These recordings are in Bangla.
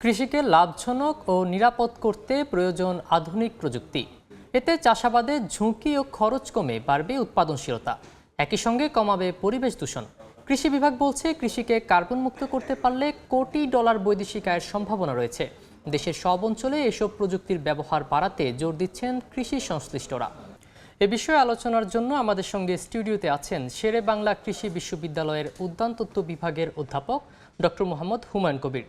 কৃষিকে লাভজনক ও নিরাপদ করতে প্রয়োজন আধুনিক প্রযুক্তি। এতে চাষাবাদে ঝুঁকি ও খরচ কমে বাড়বে উৎপাদনশীলতা। একই সঙ্গে কমাবে পরিবেশ দূষণ। কৃষি বিভাগ বলছে, কৃষিকে কার্বন মুক্ত করতে পারলে কোটি ডলার বৈদেশিক আয়ের সম্ভাবনা রয়েছে। দেশের সব অঞ্চলে এসব প্রযুক্তির ব্যবহার বাড়াতে জোর দিচ্ছেন কৃষি সংশ্লিষ্টরা। এ বিষয়ে আলোচনার জন্য আমাদের সঙ্গে স্টুডিওতে আছেন শেরে বাংলা কৃষি বিশ্ববিদ্যালয়ের উদ্যানতত্ত্ব বিভাগের অধ্যাপক ডক্টর মোহাম্মদ হুমায়ুন কবির।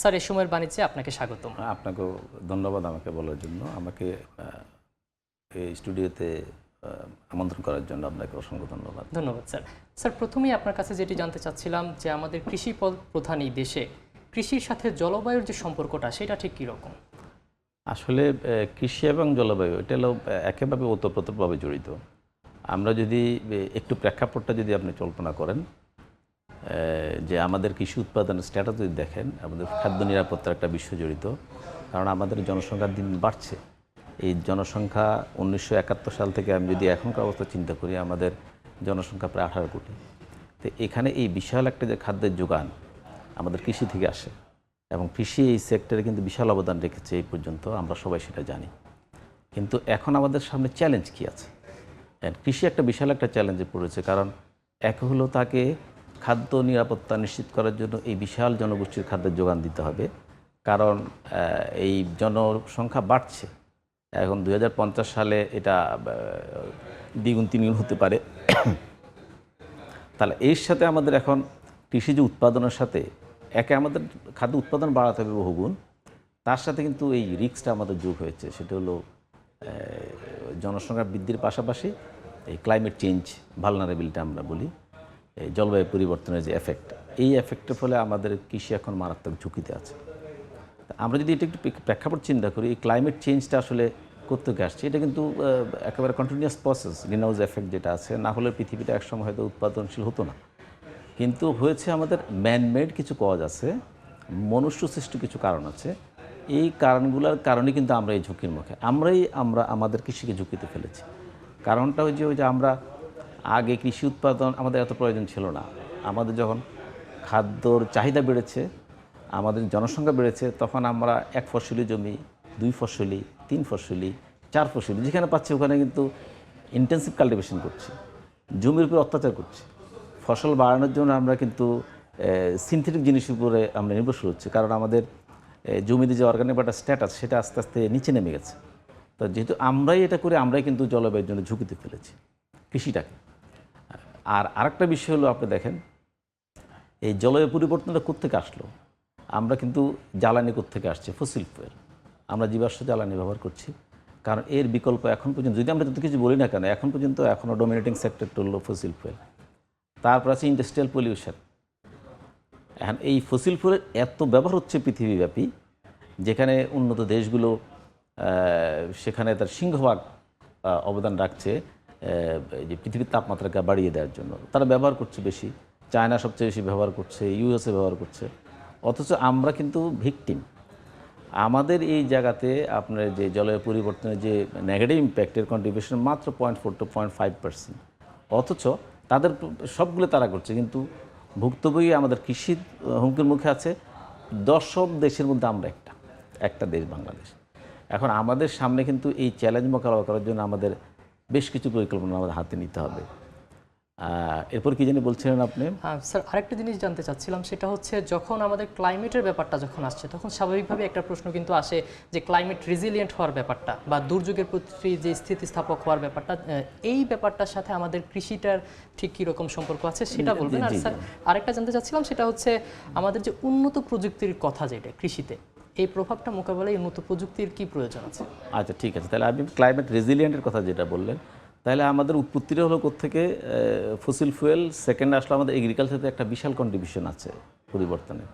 স্যার এ সময়ের বাণিজ্যে আপনাকে স্বাগতম। আপনাকেও ধন্যবাদ আমাকে বলার জন্য। আমাকে এই স্টুডিওতে আমন্ত্রণ করার জন্য আপনাকে অসংখ্য ধন্যবাদ। ধন্যবাদ স্যার। স্যার প্রথমেই আপনার কাছে যেটি জানতে চাচ্ছিলাম যে আমাদের কৃষি পদ প্রধান এই দেশে কৃষির সাথে জলবায়ুর যে সম্পর্কটা সেটা ঠিক কীরকম আসলে কৃষি এবং জলবায়ু এটা হলো একেবারে ওতপ্রোতভাবে জড়িত। আমরা যদি একটু প্রেক্ষাপটটা যদি আপনি কল্পনা করেন যে আমাদের কৃষি উৎপাদনের স্ট্যাটাস যদি দেখেন, আমাদের খাদ্য নিরাপত্তার একটা বিষয় জড়িত, কারণ আমাদের জনসংখ্যা দিন দিন বাড়ছে। এই জনসংখ্যা উনিশশো একাত্তর সাল থেকে আমি যদি এখনকার অবস্থা চিন্তা করি, আমাদের জনসংখ্যা প্রায় আঠারো কোটি। তো এখানে এই বিশাল একটা যে খাদ্যের যোগান আমাদের কৃষি থেকে আসে, এবং কৃষি এই সেক্টরে কিন্তু বিশাল অবদান রেখেছে এই পর্যন্ত, আমরা সবাই সেটা জানি। কিন্তু এখন আমাদের সামনে চ্যালেঞ্জ কি আছে? কৃষি একটা বিশাল একটা চ্যালেঞ্জে পড়েছে, কারণ এক হলো তাকে খাদ্য নিরাপত্তা নিশ্চিত করার জন্য এই বিশাল জনগোষ্ঠীর খাদ্যের যোগান দিতে হবে। কারণ এই জনসংখ্যা বাড়ছে। এখন দু হাজার পঞ্চাশ সালে এটা দ্বিগুণ তিনগুণ হতে পারে। তাহলে এর সাথে আমাদের এখন কৃষিজ উৎপাদনের সাথে, একে আমাদের খাদ্য উৎপাদন বাড়াতে হবে বহুগুণ। তার সাথে কিন্তু এই রিক্সটা আমাদের যোগ হয়েছে। সেটা হলো জনসংখ্যা বৃদ্ধির পাশাপাশি এই ক্লাইমেট চেঞ্জ ভালনারেবিলিটি আমরা বলি। জলবায়ু পরিবর্তনের যে এফেক্ট এই এফেক্টের ফলে আমাদের কৃষি এখন মারাত্মক ঝুঁকিতে আছে। আমরা যদি এটা একটু প্রেক্ষাপট চিন্তা করি, এই ক্লাইমেট চেঞ্জটা আসলে কোথেকে আসছে? এটা কিন্তু একেবারে continuous process greenhouse effect যেটা আছে, না হলে পৃথিবীটা একসময় হয়তো উৎপাদনশীল হতো না। কিন্তু হয়েছে আমাদের ম্যানমেড কিছু কজ আছে, মনুষ্য সৃষ্ট কিছু কারণ আছে। এই কারণগুলোর কারণে কিন্তু আমরা এই ঝুঁকির মুখে, আমরাই আমরা, আমাদের কৃষিকে ঝুঁকিতে ফেলেছি। কারণটা ওই যে ওই যে আমরা আগে কৃষি উৎপাদন আমাদের এত প্রয়োজন ছিল না। আমাদের যখন খাদ্যর চাহিদা বেড়েছে, আমাদের জনসংখ্যা বেড়েছে, তখন আমরা এক ফসলি জমি, দুই ফসলি, তিন ফসলি, চার ফসলি, যেখানে পাচ্ছি ওখানে কিন্তু ইন্টেন্সিভ কাল্টিভেশন করছি, জমির উপর অত্যাচার করছি। ফসল বাড়ানোর জন্য আমরা কিন্তু সিনথেটিক জিনিসের উপরে আমরা নির্ভরশীল হচ্ছি, কারণ আমাদের জমিতে যে অর্গানিক একটা স্ট্যাটাস সেটা আস্তে আস্তে নিচে নেমে গেছে। তো যেহেতু আমরাই এটা করে, আমরাই কিন্তু জলবায়ুর জন্য ঝুঁকিতে ফেলেছি, কৃষিটাকে। আর আরেকটা বিষয় হলো, আপনি দেখেন, এই জলবায়ু পরিবর্তনটা কোত্থেকে আসলো? আমরা কিন্তু জ্বালানি কোত্থেকে আসছে? Fossil fuel. আমরা জীবাশ্ম জ্বালানি ব্যবহার করছি। কারণ এর বিকল্প এখন পর্যন্ত, যদি আমরা যত কিছু বলি না কেন, এখন পর্যন্ত এখনও ডোমিনেটিং সেক্টরটা হলো ফসিল ফুয়েল। তারপর আছে ইন্ডাস্ট্রিয়াল পলিউশন এখন এই ফসিল ফুয়েলের এত ব্যবহার হচ্ছে পৃথিবীব্যাপী, যেখানে উন্নত দেশগুলো সেখানে তার সিংহভাগ অবদান রাখছে। যে পৃথিবীর তাপমাত্রাকে বাড়িয়ে দেওয়ার জন্য। তারা ব্যবহার করছে বেশি। চায়না সবচেয়ে বেশি ব্যবহার করছে, ইউএসএ ব্যবহার করছে। অথচ আমরা কিন্তু ভিকটিম। আমাদের এই জায়গাতে আপনার যে জলবায়ু পরিবর্তনের যে নেগেটিভ ইম্প্যাক্টের কন্ট্রিবিউশন মাত্র point four two point five percent অথচ তাদের সবগুলো তারা করছে, কিন্তু ভুক্তভোগী আমাদের কৃষি হুমকির মুখে আছে। দশম দেশের মধ্যে আমরা একটা একটা দেশ বাংলাদেশ। এখন আমাদের সামনে কিন্তু এই চ্যালেঞ্জ মোকাবেলা করার জন্য আমাদের বেশ কিছু পরিকল্পনা আমাদের হাতে নিতে হবে। এরপর কি জানি বলছিলেন আপনি? হ্যাঁ স্যার আরেকটা জিনিস জানতে চাচ্ছিলাম সেটা হচ্ছে যখন আমাদের ক্লাইমেটের ব্যাপারটা যখন আসছে তখন স্বাভাবিকভাবে একটা প্রশ্ন কিন্তু আসে যে ক্লাইমেট রেজিলিয়েন্ট হওয়ার ব্যাপারটা বা দুর্যোগের প্রতি যে স্থিতিস্থাপক হওয়ার ব্যাপারটা এই ব্যাপারটার সাথে আমাদের কৃষিটার ঠিক কীরকম সম্পর্ক আছে সেটা বলবেন? আর স্যার আরেকটা জানতে চাচ্ছিলাম সেটা হচ্ছে আমাদের যে উন্নত প্রযুক্তির কথা যেটা কৃষিতে এই প্রভাবটা মোকাবেলায় উন্নত প্রযুক্তির কি প্রয়োজন আছে? আচ্ছা ঠিক আছে। তাহলে আপনি ক্লাইমেট রেজিলিয়েন্টের কথা যেটা বললেন, তাহলে আমাদের উৎপত্তিটা হলো থেকে ফসিল ফুয়েল সেকেন্ড আসলে আমাদের এগ্রিকালচারতে একটা বিশাল কন্ট্রিবিউশন আছে পরিবর্তনে।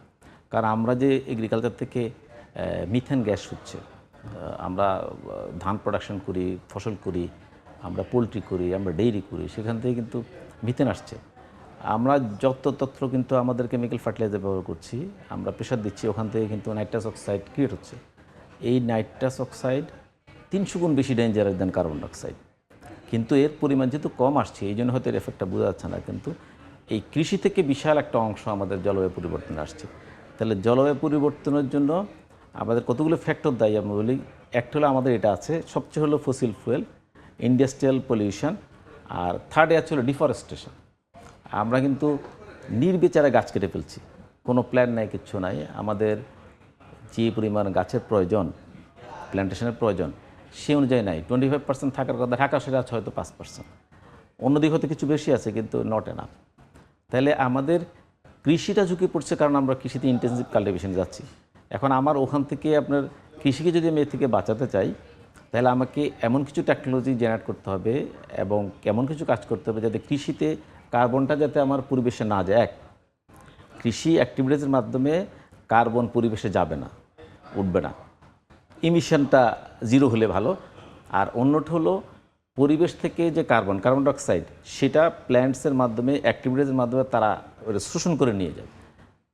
কারণ আমরা যে এগ্রিকালচার থেকে মিথেন গ্যাস হচ্ছে আমরা ধান প্রোডাকশন করি, ফসল করি, আমরা পোলট্রি করি, আমরা ডেইরি করি, সেখান থেকে কিন্তু মিথেন আসছে। আমরা যত তত্র কিন্তু আমাদের কেমিক্যাল ফার্টিলাইজার ব্যবহার করছি, আমরা প্রেশার দিচ্ছি, ওখান থেকে কিন্তু নাইট্রাস অক্সাইড ক্রিয়েট হচ্ছে। এই নাইট্রাস অক্সাইড তিনশো গুণ বেশি ডেঞ্জারাস দেন কার্বন ডাইঅক্সাইড কিন্তু এর পরিমাণ যেহেতু কম আসছে, এই জন্য হয়তো এর এফেক্টটা বোঝা যাচ্ছে না, কিন্তু এই কৃষি থেকে বিশাল একটা অংশ আমাদের জলবায়ু পরিবর্তনে আসছে। তাহলে জলবায়ু পরিবর্তনের জন্য আমাদের কতগুলো ফ্যাক্টর দায়ী? আমরা বলি, একটা হলো আমাদের এটা আছে, সবচেয়ে হলো ফসিল ফুয়েল ইন্ডাস্ট্রিয়াল পলিউশন আর থার্ড আছে হলো ডিফরেস্টেশন আমরা কিন্তু নির্বিচারে গাছ কেটে ফেলছি। কোনো প্ল্যান নাই, কিচ্ছু নাই। আমাদের যে পরিমাণ গাছের প্রয়োজন প্ল্যান্টেশনের প্রয়োজন, সে অনুযায়ী নাই। টোয়েন্টি ফাইভ পার্সেন্ট থাকার কথা, ঢাকা সেটা আছে হয়তো পাঁচ পার্সেন্ট অন্যদিকে হয়তো কিছু বেশি আছে, কিন্তু নট এনাফ তাহলে আমাদের কৃষিটা ঝুঁকি পড়ছে কারণ আমরা কৃষিতে ইন্টেন্সিভ কাল্টিভেশন যাচ্ছি। এখন আমার ওখান থেকে আপনার কৃষিকে যদি আমি এর থেকে বাঁচাতে চাই, তাহলে আমাকে এমন কিছু টেকনোলজি জেনারেট করতে হবে এবং এমন কিছু কাজ করতে হবে যাতে কৃষিতে কার্বনটা যাতে আমার পরিবেশে না যায়। এক, কৃষি অ্যাক্টিভিটিসের মাধ্যমে কার্বন পরিবেশে যাবে না, উঠবে না। ইমিশনটা জিরো হলে ভালো। আর অন্যটা হলো পরিবেশ থেকে যে কার্বন কার্বন ডাইঅক্সাইড, সেটা প্ল্যান্টসের মাধ্যমে অ্যাক্টিভিটিসের মাধ্যমে তারা শোষণ করে নিয়ে যাবে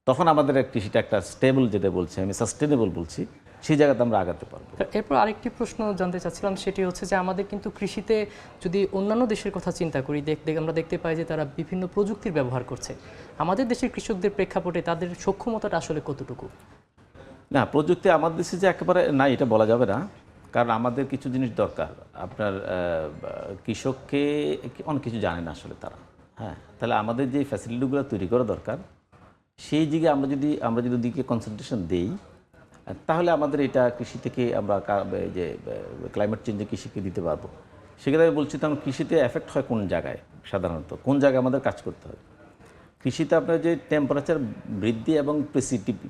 তখন আমাদের কৃষিটা একটা স্টেবল যেটা বলছি আমি সাস্টেনেবল বলছি। সেই জায়গাতে আমরা আগাতে পারব। এরপর আরেকটি প্রশ্ন জানতে চাচ্ছিলাম সেটি হচ্ছে যে আমাদের কিন্তু কৃষিতে যদি অন্যান্য দেশের কথা চিন্তা করি দেখ দেখ- আমরা দেখতে পাই যে তারা বিভিন্ন প্রযুক্তির ব্যবহার করছে। আমাদের দেশের কৃষকদের প্রেক্ষাপটে তাদের সক্ষমতাটা আসলে কতটুকু? না প্রযুক্তি আমাদের দেশে যে একেবারে নাই এটা বলা যাবে না। কারণ আমাদের কিছু জিনিস দরকার। আপনার কৃষককে অনেক কিছু জানে না আসলে তারা। হ্যাঁ তাহলে আমাদের যে ফ্যাসিলিটিগুলো তৈরি করা দরকার সেই দিকে আমরা যদি আমরা যদি দিকে কনসেন্ট্রেশন দেই তাহলে আমাদের এটা কৃষি থেকে আমরা যে ক্লাইমেট চেঞ্জে কৃষিকে দিতে পারব। সেক্ষেত্রে আমি বলছি তখন কৃষিতে এফেক্ট হয় কোন জায়গায় সাধারণত? কোন জায়গায় আমাদের কাজ করতে হবে কৃষিতে আপনার যে টেম্পারেচার বৃদ্ধি এবং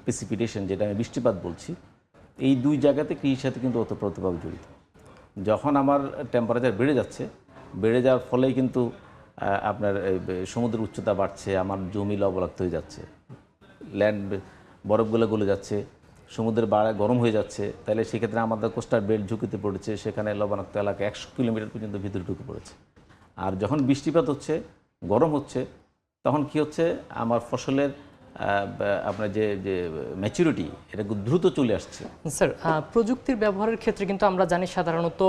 প্রেসিপিটেশন যেটা আমি বৃষ্টিপাত বলছি, এই দুই জায়গাতে কৃষির সাথে কিন্তু ওতপ্রোতভাবে জড়িত। যখন আমার টেম্পারেচার বেড়ে যাচ্ছে, বেড়ে যাওয়ার ফলেই কিন্তু আপনার সমুদ্রের উচ্চতা বাড়ছে, আমার জমি লবণাক্ত হয়ে যাচ্ছে ল্যান্ড বরফগুলো গলে যাচ্ছে সমুদ্রের বাড়া গরম হয়ে যাচ্ছে, তাহলে সেক্ষেত্রে আমাদের কোস্টার বেল্ট ঝুঁকিতে পড়েছে, সেখানে লবণাক্ত এলাকা একশো কিলোমিটার পর্যন্ত ভিতরে ঢুকে পড়েছে। আর যখন বৃষ্টিপাত হচ্ছে, গরম হচ্ছে, তখন কি হচ্ছে, আমার ফসলের আপনার যে যে ম্যাচুরিটি এটা দ্রুত চলে আসছে। স্যার প্রযুক্তির ব্যবহারের ক্ষেত্রে কিন্তু আমরা জানি সাধারণত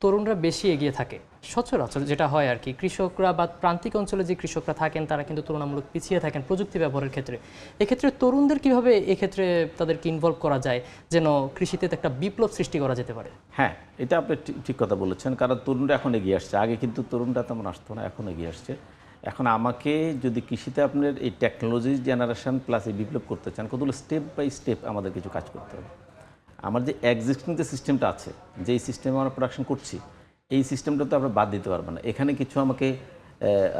তরুণরা বেশি এগিয়ে থাকে। সচরাচর যেটা হয় আর কি, কৃষকরা বা প্রান্তিক অঞ্চলে যে কৃষকরা থাকেন, তারা কিন্তু তুলনামূলক পিছিয়ে থাকেন প্রযুক্তি ব্যবহারের ক্ষেত্রে। এক্ষেত্রে তরুণদের কীভাবে এক্ষেত্রে তাদেরকে ইনভলভ করা যায়, যেন কৃষিতে একটা বিপ্লব সৃষ্টি করা যেতে পারে? হ্যাঁ এটা আপনি ঠিক- কথা বলেছেন, কারণ তরুণরা এখন এগিয়ে আসছে। আগে কিন্তু তরুণরা তেমন আসতো না, এখন এগিয়ে আসছে। এখন আমাকে যদি কৃষিতে আপনার এই টেকনোলজি জেনারেশন প্লাস এই বিপ্লব করতে চান, কতগুলো স্টেপ বাই স্টেপ আমাদের কিছু কাজ করতে হবে। আমার যে এক্সিস্টিং যে সিস্টেমটা আছে যেই সিস্টেমে আমরা প্রোডাকশন করছি এই সিস্টেমটা তো আমরা বাদ দিতে পারব না। এখানে কিছু আমাকে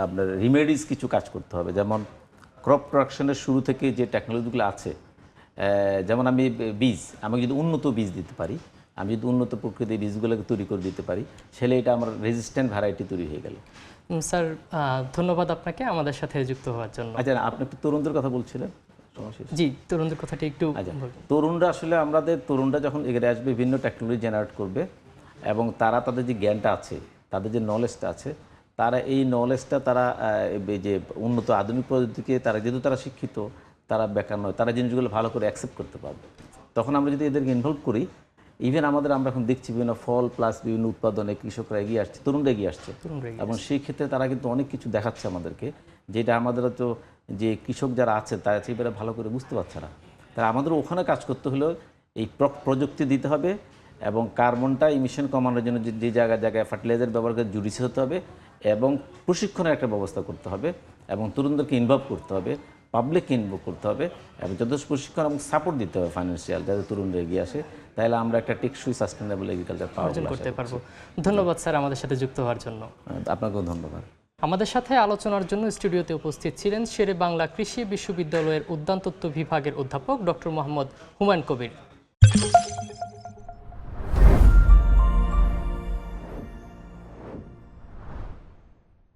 আপনার রিমেডিস কিছু কাজ করতে হবে। যেমন ক্রপ প্রোডাকশনের শুরু থেকে যে টেকনোলজিগুলো আছে যেমন আমি বীজ আমাকে যদি উন্নত বীজ দিতে পারি আমি যদি উন্নত প্রকৃতির বীজগুলোকে তৈরি করে দিতে পারি সেলে এটা আমার রেজিস্ট্যান্ট ভ্যারাইটি তৈরি হয়ে গেল। স্যার ধন্যবাদ আপনাকে আমাদের সাথে যুক্ত হওয়ার জন্য। আচ্ছা আপনি একটু তরুণদের কথা বলছিলেন। জি তরুণদের কথাটি একটু আচ্ছা তরুণরা আসলে আমাদের তরুণরা যখন এগিয়ে আসবে বিভিন্ন টেকনোলজি জেনারেট করবে এবং তারা তাদের যে জ্ঞানটা আছে তাদের যে নলেজটা আছে তারা এই নলেজটা তারা যে উন্নত আধুনিক প্রযুক্তিকে তারা যেহেতু তারা শিক্ষিত তারা বেকার নয় তারা জিনিসগুলো ভালো করে অ্যাকসেপ্ট করতে পারবে। তখন আমরা যদি এদেরকে ইনভলভ করি ইভেন আমাদের আমরা এখন দেখছি বিভিন্ন ফল প্লাস বিভিন্ন উৎপাদনে কৃষকরা এগিয়ে আসছে তরুণরা এগিয়ে আসছে। এবং সেই ক্ষেত্রে তারা কিন্তু অনেক কিছু দেখাচ্ছে আমাদেরকে যেটা আমাদের তো যে কৃষক যারা আছে তারা সেবারে ভালো করে বুঝতে পারছে না। তারা আমাদের ওখানে কাজ করতে হলেও এই প্রযুক্তি দিতে হবে এবং কার্বনটা ইমিশন কমানোর জন্য যে- যে জায়গায় জায়গায় ফার্টিলাইজার ব্যবহার করে জুডিসি হতে হবে এবং প্রশিক্ষণের একটা ব্যবস্থা করতে হবে এবং তরুণদেরকে ইনভলভ করতে হবে পাবলিককে ইনভলভ করতে হবে এবং যথেষ্ট প্রশিক্ষণ এবং সাপোর্ট দিতে হবে ফাইন্যান্সিয়াল যাতে তরুণরা এগিয়ে আসে। তাহলে আমরা একটা টেকসই সাস্টেনেবল এগ্রিকালচার পাওয়া করতে পারব। ধন্যবাদ স্যার আমাদের সাথে যুক্ত হওয়ার জন্য। আপনাকেও ধন্যবাদ। আমাদের সাথে আলোচনার জন্য স্টুডিওতে উপস্থিত ছিলেন শেরে বাংলা কৃষি বিশ্ববিদ্যালয়ের উদ্যানতত্ত্ব বিভাগের অধ্যাপক ডক্টর মোহাম্মদ হুমায়ুন কবির।